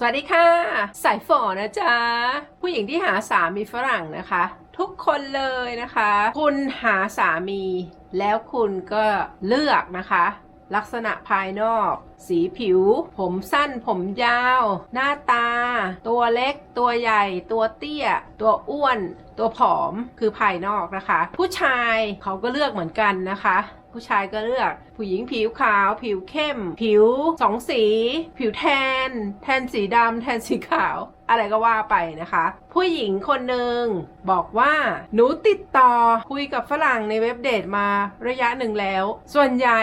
สวัสดีค่ะ สายฝอนะจ๊ะ ผู้หญิงที่หาสามีฝรั่งนะคะ ทุกคนเลยนะคะ คุณหาสามี แล้วคุณก็เลือกนะคะ ลักษณะภายนอกสีผิว ผมสั้นผมยาว หน้าตา ตัวเล็ก ตัวใหญ่ ตัวเตี้ย ตัวอ้วน ตัวผอมคือภายนอกนะคะ ผู้ชายเขาก็เลือกเหมือนกันนะคะ ผู้ชายก็เลือก ผู้หญิงผิวขาว ผิวเข้ม ผิวสองสี ผิวแทน แทนสีดำแทนสีขาวอะไรก็ว่าไปนะคะ ผู้หญิงคนหนึ่งบอกว่า หนูติดต่อคุยกับฝรั่งในเว็บเดทมาระยะหนึ่งแล้ว ส่วนใหญ่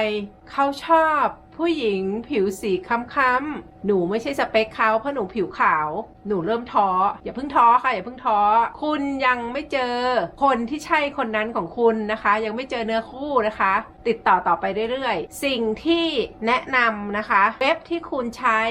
เขาชอบ ผู้หญิงผิวสีค้ำๆหนูไม่ใช่สเปคเขาเพราะหนูผิวขาว หนูเริ่มท้ออย่าเพิ่งท้อค่ะอย่าเพิ่งท้อคุณยังไม่เจอคนที่ใช่คนนั้นของคุณนะคะ ยังไม่เจอเนื้อคู่นะคะ ติดต่อต่อไปเรื่อยๆ สิ่งที่แนะนำนะคะ เว็บที่คุณใช้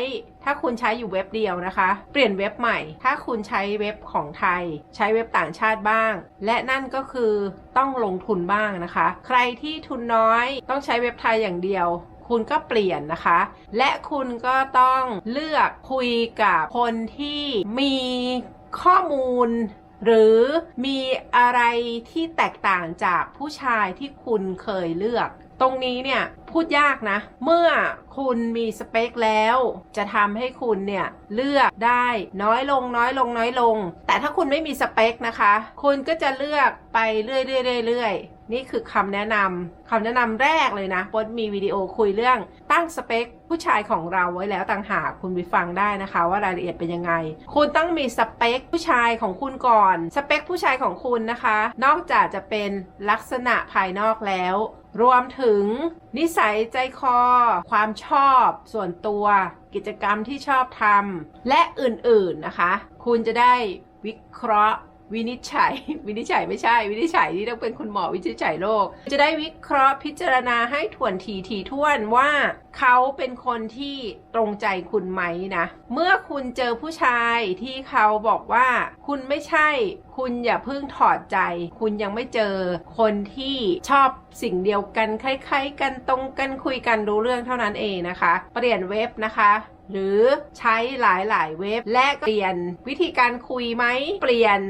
ถ้าคุณใช้อยู่เว็บเดียวนะคะ เปลี่ยนเว็บใหม่ ถ้าคุณใช้เว็บของไทย ใช้เว็บต่างชาติบ้าง และนั่นก็คือต้องลงทุนบ้างนะคะ ใครที่ทุนน้อยต้องใช้เว็บไทยอย่างเดียว คุณก็เปลี่ยนนะคะ และคุณก็ต้องเลือกคุยกับคนที่มีข้อมูลหรือมีอะไรที่แตกต่างจากผู้ชายที่คุณเคยเลือก ตรงนี้เนี่ยพูดยากนะ เมื่อคุณมีสเปคแล้ว จะทำให้คุณเนี่ยเลือกได้น้อยลงน้อยลงน้อยลง แต่ถ้าคุณไม่มีสเปคนะคะ คุณก็จะเลือกไปเรื่อยๆเรื่อยๆนี่คือคำแนะนำคำแนะนำแรกเลยนะปดมีวิดีโอคุยเรื่องตั้งสเปคผู้ชายของเราไว้แล้วต่างหากคุณไปฟังได้นะคะ ว่ารายละเอียดเป็นยังไง คุณต้องมีสเปคผู้ชายของคุณก่อน สเปคผู้ชายของคุณนะคะ นอกจากจะเป็นลักษณะภายนอกแล้ว รวมถึงนิสัยใจคอ ความชอบส่วนตัว กิจกรรมที่ชอบทำและอื่นๆนะคะ คุณจะได้วิเคราะห์ วินิจฉัย วินิจฉัยไม่ใช่ วินิจฉัยนี่ต้องเป็นคุณหมอวินิจฉัยโรคจะได้วิเคราะห์พิจารณาให้ถ่วนทีทีท่วนว่าเขาเป็นคนที่ตรงใจคุณไหมนะ เมื่อคุณเจอผู้ชายที่เขาบอกว่าคุณไม่ใช่ คุณอย่าเพิ่งถอดใจ คุณยังไม่เจอคนที่ชอบสิ่งเดียวกันคล้ายๆ กันตรงกันคุยกันรู้เรื่องเท่านั้นเองนะคะ เปลี่ยนเว็บนะคะ หรือใช้หลายๆ เว็บและเปลี่ยนวิธีการคุยไหม เปลี่ยน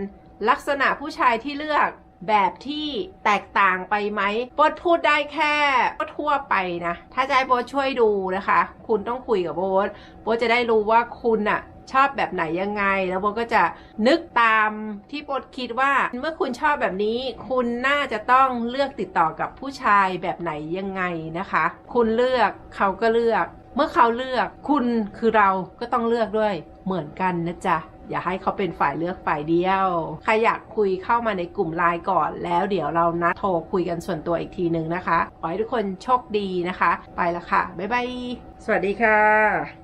ลักษณะผู้ชายที่เลือกแบบที่แตกต่างไปไหมโบทพูดได้แค่ทั่วไปนะ ถ้าจะให้โบทช่วยดูนะคะ คุณต้องคุยกับโบทโบทจะได้รู้ว่าคุณอะชอบแบบไหนยังไง แล้วโบทก็จะนึกตามที่โบทคิดว่า เมื่อคุณชอบแบบนี้ คุณน่าจะต้องเลือกติดต่อกับผู้ชายแบบไหนยังไงนะคะ คุณเลือกเขาก็เลือก เมื่อเขาเลือกคุณคือเราก็ต้องเลือกด้วยเหมือนกันนะจ๊ะอย่าให้เขาเป็นฝ่ายเลือกฝ่ายเดียว ใครอยากคุยเข้ามาในกลุ่มไลน์ก่อน แล้วเดี๋ยวเรานัดโทรคุยกันส่วนตัวอีกทีหนึ่งนะคะ ขอให้ทุกคนโชคดีนะคะ ไปละค่ะ บ๊ายบาย สวัสดีค่ะ